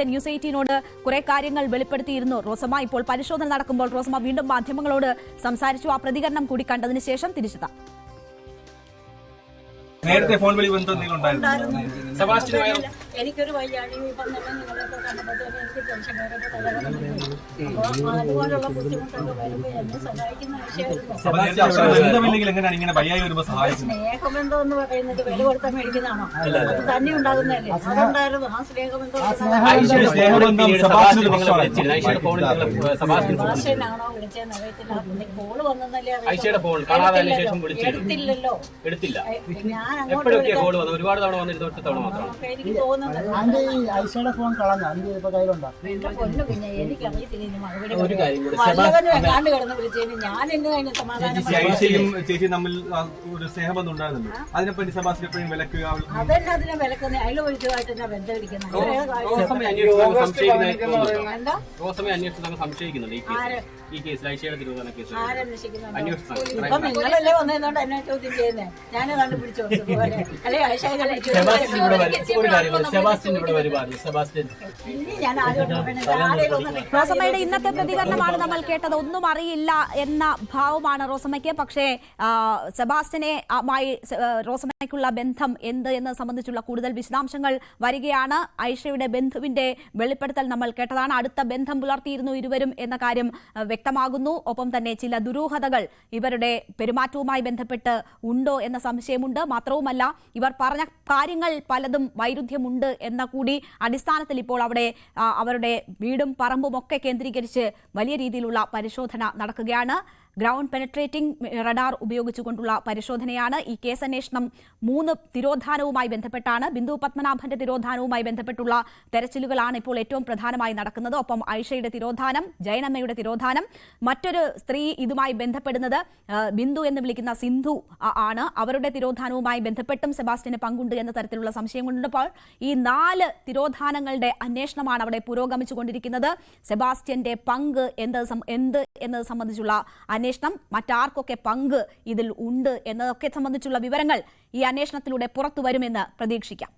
നേരത്തെ ന്യൂസ് എയ്റ്റീനോട് കുറെ കാര്യങ്ങൾ വെളിപ്പെടുത്തിയിരുന്നു. റോസമ്മ ഇപ്പോൾ പരിശോധന നടക്കുമ്പോൾ റോസമ്മ വീണ്ടും മാധ്യമങ്ങളോട് സംസാരിച്ചു. ആ പ്രതികരണം കൂടി കണ്ടതിന് ശേഷം തിരിച്ചെത്താം. നേരത്തെ ഫോൺ വിളി ബന്ധം എന്തെങ്കിലും ഉണ്ടായിരുന്നു? എനിക്കൊരു ഇപ്പം തന്നെ എനിക്ക് ടെൻഷൻ കയറിയപ്പോൾ അപ്പോൾ അതുപോലുള്ള ബുദ്ധിമുട്ടൊക്കെ വരുമ്പോൾ എന്നെ സഹായിക്കുന്ന വിഷയമായിരുന്നു സ്നേഹബന്ധം പറയുന്നത് വില കൊടുത്താൽ മേടിക്കുന്നതാണോ? അത് തന്നെ ഉണ്ടാകുന്നതല്ലേ? അതുണ്ടായിരുന്നു ആ സ്നേഹബന്ധം വിളിച്ചതെന്ന് അറിയത്തില്ല. കോൾ ഫോൺ കാണാതായതിനു ശേഷം വിളിച്ചിരുന്നു. എടുത്തില്ലല്ലോ. എടുത്തില്ല. ഞാൻ അങ്ങോട്ട് ഒരുപാട് തവണ വന്നിരുന്നു ഒറ്റ തവണ മാത്രം. എനിക്ക് തോന്നുന്നത് ഐഷയുടെ ഫോൺ കളഞ്ഞ? ഇപ്പൊ കയ്യിലുണ്ടോ? എന്റെ പൊന്നു പിന്നെ എനിക്കറിയത്തില്ല ഇനി മറുപടി ഒരു കാര്യം കൂടി. വല്ലവനും എങ്ങാണ്ട് കിടന്ന് വിളിച്ചതിന് ഞാൻ എന്നെ അതിന് സമാധാനം ചേച്ചിയും തമ്മിൽ ആ, ഒരു സ്നേഹബന്ധം ഉണ്ടായിരുന്നല്ലോ. അതിനെപ്പറ്റി എപ്പോഴും വിലക്കുക അവൾ അതന്നെ അതിനെ വിലക്കുന്ന. അതിൽ ഒഴിച്ചുമായിട്ട് തന്നെ ബന്ധമിരിക്കുന്നത് റോസമ്മയെ അന്വേഷിച്ച് സംശയിക്കുന്ന എന്താ? റോസമ്മയെ അന്വേഷിച്ച് നമ്മൾ സംശയിക്കുന്നുണ്ട് ഈ കേസിൽ. ഈ കേസിൽ ഐശ്വര്യ തിരുവോധന കേസിൽ ആരന്വേഷിക്കുന്നുണ്ടോ അന്വേഷിച്ചു ഇപ്പൊ നിങ്ങളല്ലേ വന്നതുകൊണ്ട് എന്നെ ചോദ്യം ചെയ്യുന്നേ? ഞാൻ കണ്ടുപിടിച്ചു അല്ലെ സെബാസ്റ്റ്യൻ ഇവിടെ വരും. ഒരു കാര്യം സെബാസ്റ്റ്യൻ ഇവിടെ വരുവാണ് ഞാൻ റോസമ്മയുടെ ഇന്നത്തെ പ്രതികരണമാണ് നമ്മൾ കേട്ടത്. ഒന്നും അറിയില്ല എന്ന ഭാവമാണ് റോസമ്മയ്ക്ക്. പക്ഷേ സെബാസ്റ്റിനെ സെബാസ്റ്റ്യനെ റോസമ്മയ്ക്കുള്ള ബന്ധം എന്ത് എന്ന് സംബന്ധിച്ചുള്ള കൂടുതൽ വിശദാംശങ്ങൾ വരികയാണ്. ഐഷയുടെ ബന്ധുവിന്റെ വെളിപ്പെടുത്തൽ നമ്മൾ കേട്ടതാണ്. അടുത്ത ബന്ധം പുലർത്തിയിരുന്നു ഇരുവരും എന്ന കാര്യം വ്യക്തമാകുന്നു. ഒപ്പം തന്നെ ചില ദുരൂഹതകൾ ഇവരുടെ പെരുമാറ്റവുമായി ബന്ധപ്പെട്ട് ഉണ്ടോ എന്ന സംശയമുണ്ട്. മാത്രവുമല്ല ഇവർ പറഞ്ഞ കാര്യങ്ങൾ പലതും വൈരുദ്ധ്യമുണ്ട് എന്ന കൂടി അടിസ്ഥാനത്തിൽ ഇപ്പോൾ അവിടെ അവരുടെ വീടും പറമ്പും ഒക്കെ കേന്ദ്രീകരിച്ച് വലിയ രീതിയിലുള്ള പരിശോധന നടക്കുകയാണ്. ഗ്രൗണ്ട് പെനട്രേറ്റിംഗ് റഡാർ ഉപയോഗിച്ചുകൊണ്ടുള്ള പരിശോധനയാണ് ഈ കേസ് കേസന്വേഷണം മൂന്ന് തിരോധാനവുമായി ബന്ധപ്പെട്ടാണ്. ബിന്ദു പത്മനാഭന്റെ തിരോധാനവുമായി ബന്ധപ്പെട്ടുള്ള തെരച്ചിലുകളാണ് ഇപ്പോൾ ഏറ്റവും പ്രധാനമായി നടക്കുന്നത്. ഒപ്പം ഐഷയുടെ തിരോധാനം ജയനമ്മയുടെ തിരോധാനം. മറ്റൊരു സ്ത്രീ ഇതുമായി ബന്ധപ്പെടുന്നത് ബിന്ദു എന്ന് വിളിക്കുന്ന സിന്ധു ആണ്. അവരുടെ തിരോധാനവുമായി ബന്ധപ്പെട്ടും സെബാസ്റ്റിന് പങ്കുണ്ട് എന്ന തരത്തിലുള്ള സംശയം കൊണ്ടപ്പോൾ ഈ നാല് തിരോധാനങ്ങളുടെ അന്വേഷണമാണ് അവിടെ പുരോഗമിച്ചുകൊണ്ടിരിക്കുന്നത്. സെബാസ്റ്റ്യന്റെ പങ്ക് എന്ത് എന്ത് എന്നത് സംബന്ധിച്ചുള്ള അന്വേഷണം മറ്റാർക്കൊക്കെ പങ്ക് ഇതിൽ ഉണ്ട് എന്നതൊക്കെ സംബന്ധിച്ചുള്ള വിവരങ്ങൾ ഈ അന്വേഷണത്തിലൂടെ പുറത്തു വരുമെന്ന് പ്രതീക്ഷിക്കാം.